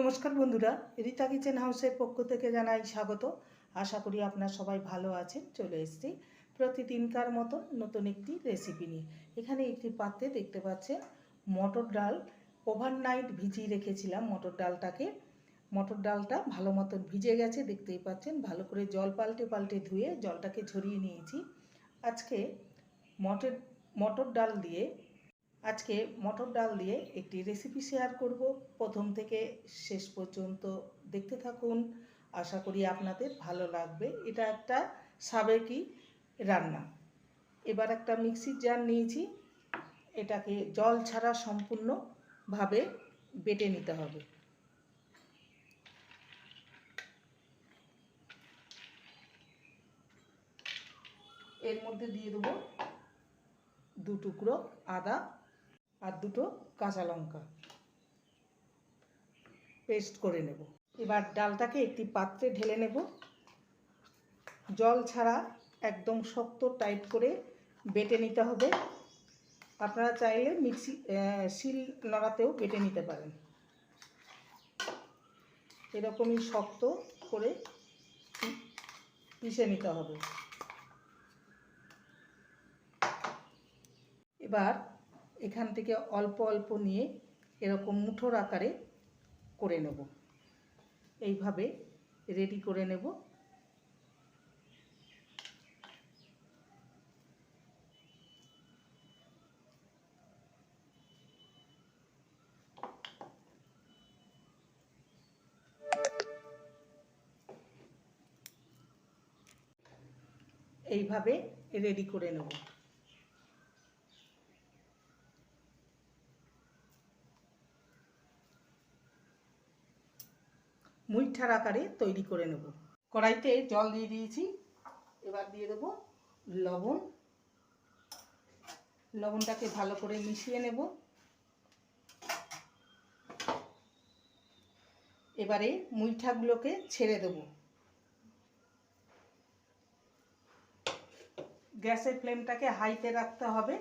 নমস্কার বন্ধুরা, রীতা কিচেন হাউসের পক্ষ থেকে জানাই স্বাগত। আশা করি আপনার সবাই ভালো আছেন, চলে এসেছি প্রতিদিনকার মতো নতুন একটি রেসিপি নিয়ে। এখানে একটি পাত্রে দেখতে পাচ্ছেন মটর ডাল। ওভারনাইট ভিজিয়ে রেখেছিলাম মটর ডালটাকে। মটর ডালটা ভালো মতন ভিজে গেছে, দেখতেই পাচ্ছেন। ভালো করে জল পাল্টে পাল্টে ধুয়ে জলটাকে ঝরিয়ে নিয়েছি। আজকে মটর মটর ডাল দিয়ে আজকে মটর ডাল দিয়ে একটি রেসিপি শেয়ার করব। প্রথম থেকে শেষ পর্যন্ত দেখতে থাকুন। আশা করি আপনাদের ভালো লাগবে। এটা একটা সাবেকি রান্না। এবার একটা মিক্সির জার নিয়েছি। এটাকে জল ছাড়া সম্পূর্ণভাবে বেটে নিতে হবে। এর মধ্যে দিয়ে দেবো দু টুকরো আদা আর দুটো কাঁচা লঙ্কা। পেস্ট করে নেব। এবার ডালটাকে একটি পাত্রে ঢেলে নেব। জল ছাড়া একদম শক্ত টাইট করে বেটে নিতে হবে। আপনারা চাইলে মিক্সি শিল নড়াতেও বেটে নিতে পারেন। এরকমই শক্ত করে পিষে নিতে হবে। এবার এখান থেকে অল্প অল্প নিয়ে এরকম মুঠোর আকারে করে নেব। এইভাবে রেডি করে নেব। এইভাবে রেডি করে নেব। মুইঠার আকারে তৈরি করে নেব। কড়াইতে জল দিয়ে দিয়েছি। এবার দিয়ে দেবো লবণ। লবণটাকে ভালো করে মিশিয়ে নেব। এবারে মুইঠাগুলোকে ছেড়ে দেব। গ্যাসের ফ্লেমটাকে হাইতে রাখতে হবে।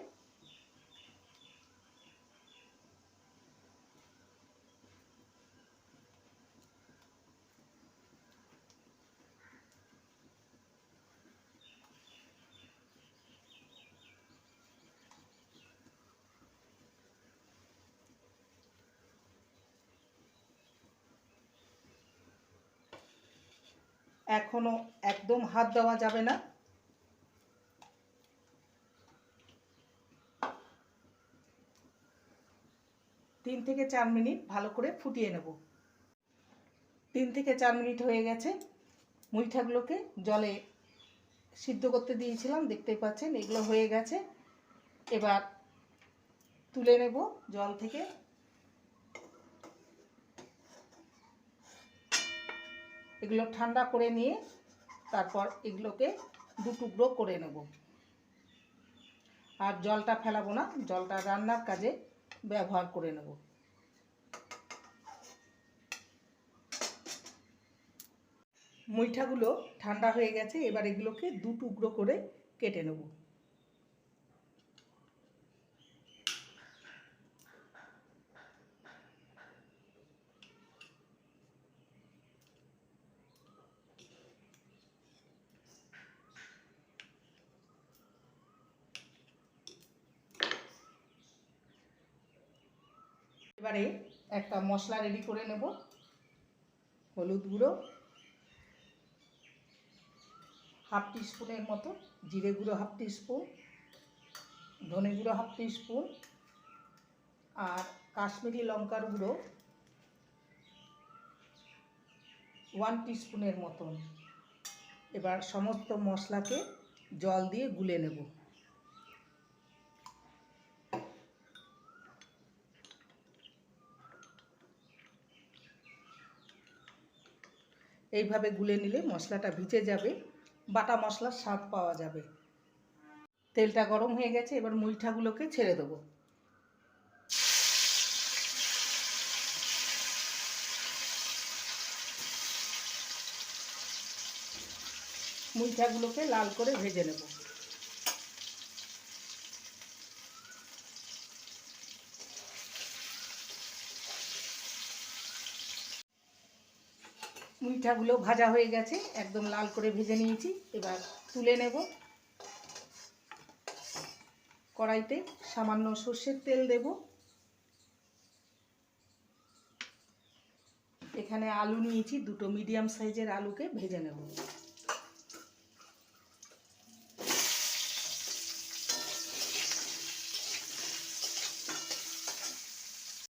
এখনও একদম হাত দেওয়া যাবে না। তিন থেকে চার মিনিট ভালো করে ফুটিয়ে নেব। তিন থেকে চার মিনিট হয়ে গেছে। মুইঠাগুলোকে জলে সিদ্ধ করতে দিয়েছিলাম, দেখতেই পাচ্ছেন এগুলো হয়ে গেছে। এবার তুলে নেব জল থেকে। এগুলো ঠান্ডা করে নিয়ে তারপর এগুলোকে দু টুকরো করে নেব। আর জলটা ফেলাবো না, জলটা রান্নার কাজে ব্যবহার করে নেব। মুইঠাগুলো ঠান্ডা হয়ে গেছে, এবার এগুলোকে দু টুকরো করে কেটে নেব। এবারে একটা মশলা রেডি করে নেব। হলুদ গুঁড়ো, হাফ স্পুনের মতো জিরে গুঁড়ো হাফ স্পুন ধনে গুঁড়ো হাফ স্পুন আর কাশ্মীরি লঙ্কার গুঁড়ো ওয়ান স্পুনের মতন। এবার সমস্ত মশলাকে জল দিয়ে গুলে নেব। এইভাবে গুলে নিলে মশলাটা ভিজে যাবে, বাটা মশলার স্বাদ পাওয়া যাবে। তেলটা গরম হয়ে গেছে, এবার মুইঠাগুলোকে ছেড়ে দেবো। মুইঠাগুলোকে লাল করে ভেজে নেব। মুইঠাগুলো ভাজা হয়ে গেছে, একদম লাল করে ভেজে নিয়েছি। এবার তুলে নেব। কড়াইতে সামান্য সর্ষের তেল দেব। এখানে আলু নিয়েছি, দুটো মিডিয়াম সাইজের আলুকে ভেজে নেব।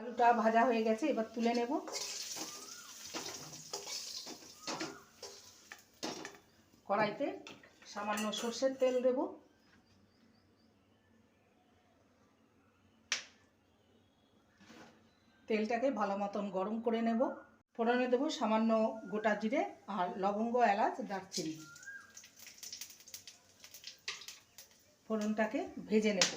আলুটা ভাজা হয়ে গেছে, এবার তুলে নেব। কড়াইতে সামান্য সর্ষের তেল দেব। তেলটাকে ভালো মতন গরম করে নেব। ফোড়নে দেবো সামান্য গোটা জিরে আর লবঙ্গ, এলাচ, দারচিনি। ফোড়নটাকে ভেজে নেব।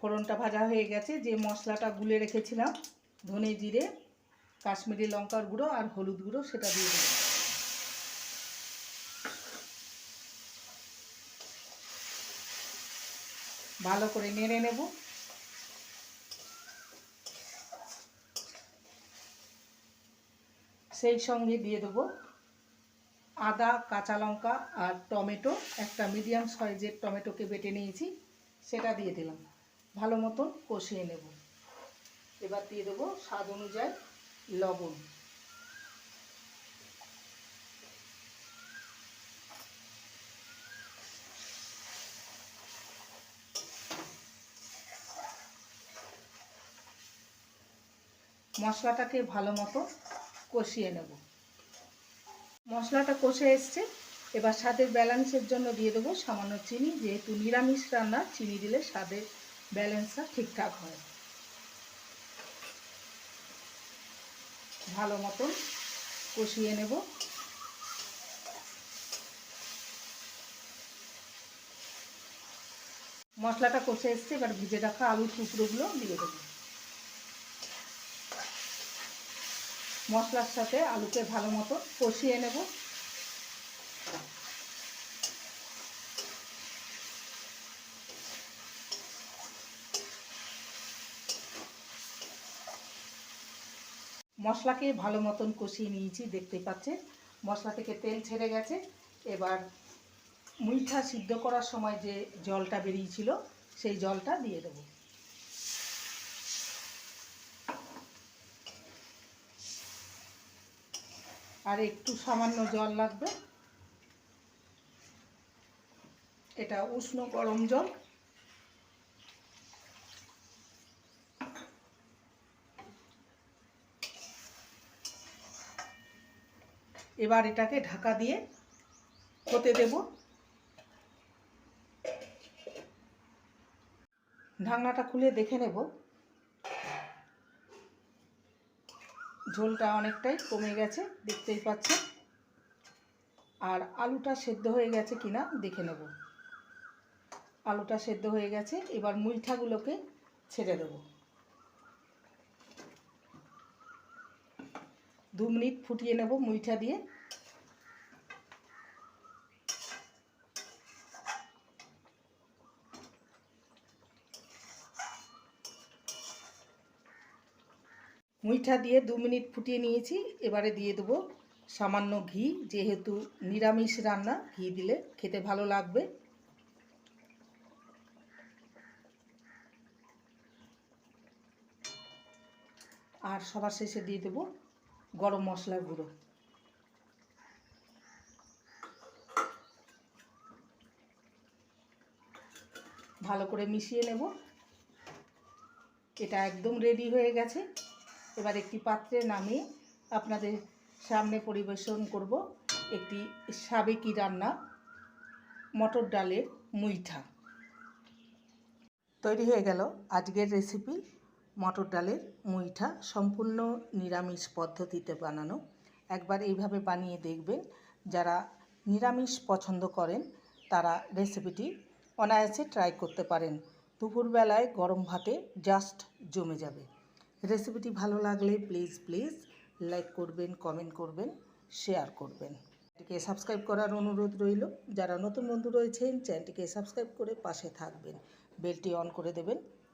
ফোড়নটা ভাজা হয়ে গেছে, যে মশলাটা গুলে রেখেছিলাম, ধনে জিরে কাশ্মীরি লঙ্কার গুঁড়ো আর হলুদ গুঁড়ো সেটা দিয়ে দেবো। ভালো করে নেড়ে নেব। সেই সঙ্গে দিয়ে দেবো আদা, কাঁচা লঙ্কা আর টমেটো। একটা মিডিয়াম সাইজের টমেটোকে বেটে নিয়েছি, সেটা দিয়ে দিলাম। ভালো মতন কষিয়ে নেব। এবার দিয়ে দেবো স্বাদ অনুযায়ী লবণ। মশলাটাকে ভালো মতো কষিয়ে নেব। মশলাটা কষে এসছে। এবার স্বাদের ব্যালেন্সের জন্য দিয়ে দেবো সামান্য চিনি, যেহেতু নিরামিষ রান্না, চিনি দিলে স্বাদের ব্যালেন্সটা ঠিকঠাক হয়। ভালো মতন কষিয়ে নেব। মশলাটা কষে এসছে, এবার ভিজে রাখা আলুর টুকরোগুলো দিয়ে দেবো। মশলার সাথে আলুকে ভালো মতো কষিয়ে নেব। মশলাকে ভালো মতন কষিয়ে নিয়েছি দেখতে পাচ্ছেন। মশলা থেকে তেল ছেড়ে গেছে। এবার মুইঠা সিদ্ধ করার সময় যে জলটা বেরিয়েছিল, সেই জলটা দিয়ে দেবো। আর একটু সামান্য জল লাগবে। এটা উষ্ণ গরম জল। এবার এটাকে ঢাকা দিয়ে হতে দেব। ঢাকনাটা খুলে দেখে নেব। ঝোলটা অনেকটাই কমে গেছে, দেখতেই পাচ্ছেন। আর আলুটা সেদ্ধ হয়ে গেছে কিনা দেখে নেব। আলুটা সেদ্ধ হয়ে গেছে, এবার মুইঠাগুলোকে ছেড়ে দেব। দু মিনিট ফুটিয়ে নেব মুইঠা দিয়ে। মুইঠা দিয়ে দু মিনিট ফুটিয়ে নিয়েছি, এবারে দিয়ে দেবো সামান্য ঘি, যেহেতু নিরামিষ রান্না, ঘি দিলে খেতে ভালো লাগবে। আর সবার শেষে দিয়ে দেবো গরম মশলার গুঁড়ো। ভালো করে মিশিয়ে নেব। এটা একদম রেডি হয়ে গেছে। এবার একটি পাত্রে নামিয়ে আপনাদের সামনে পরিবেশন করব একটি সাবেকি রান্না, মটর ডালের মুইঠা। তৈরি হয়ে গেল আজকের রেসিপি মটর ডালের মুইঠা সম্পূর্ণ নিরামিষ পদ্ধতিতে বানানো। একবার এইভাবে বানিয়ে দেখবেন। যারা নিরামিষ পছন্দ করেন, তারা রেসিপিটি অনায়াসে ট্রাই করতে পারেন। দুপুরবেলায় গরম ভাতে জাস্ট জমে যাবে। রেসিপিটি ভালো লাগলে প্লিজ প্লিজ লাইক করবেন, কমেন্ট করবেন, শেয়ার করবেন। চ্যানেলটিকে সাবস্ক্রাইব করার অনুরোধ রইল। যারা নতুন বন্ধু রয়েছেন, চ্যানেলটিকে সাবস্ক্রাইব করে পাশে থাকবেন। বেলটি অন করে দেবেন।